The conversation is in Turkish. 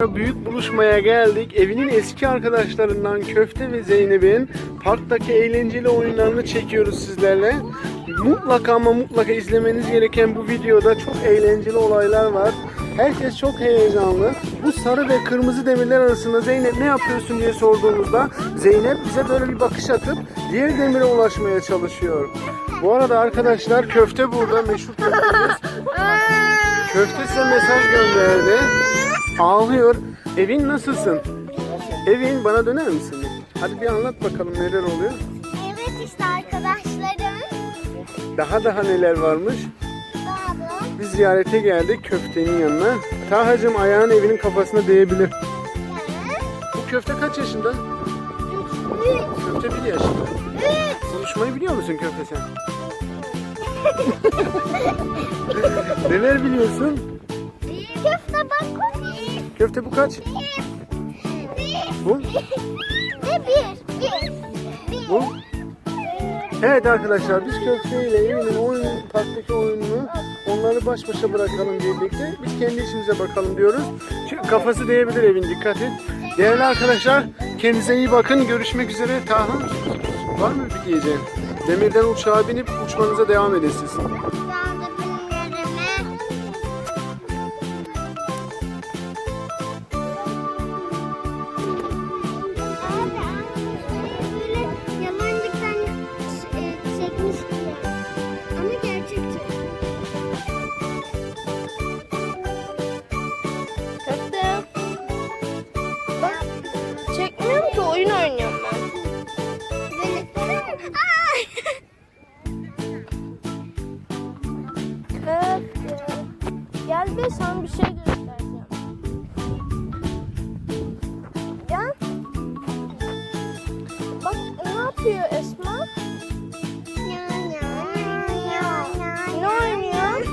Büyük buluşmaya geldik. Evinin eski arkadaşlarından Köfte ve Zeynep'in parktaki eğlenceli oyunlarını çekiyoruz sizlerle. Mutlaka ama mutlaka izlemeniz gereken bu videoda çok eğlenceli olaylar var. Herkes çok heyecanlı. Bu sarı ve kırmızı demirler arasında Zeynep ne yapıyorsun diye sorduğumuzda Zeynep bize böyle bir bakış atıp diğer demire ulaşmaya çalışıyor. Bu arada arkadaşlar köfte burada meşhur köftemiz. Köfte size mesaj gönderdi. Ağlıyor. Evin nasılsın? Evin bana döner misin? Hadi bir anlat bakalım neler oluyor. Evet işte arkadaşlarım. Daha daha neler varmış. Daha da. Biz ziyarete geldik köftenin yanına. Tahacım ayağın evinin kafasına değebilir. Bu köfte kaç yaşında? Köfte bir yaşında. Konuşmayı biliyor musun köfte sen? neler biliyorsun? Köfte bak. Köfte bu kaç? Bu? Ve bir. Bir. Bir. Bu? Evet arkadaşlar biz köfte ile evinin oyun, parktaki oyununu onları baş başa bırakalım birlikte. Biz kendi işimize bakalım diyoruz. Çünkü kafası değebilir evin dikkat et. Değerli arkadaşlar kendinize iyi bakın. Görüşmek üzere. Taha var mı bir diyeceğin? Demirden uçağa binip uçmanıza devam edin siz. Gel be sana bir şey göstereceğim. Gel. Bak ne yapıyor Esma? Ne oynuyor?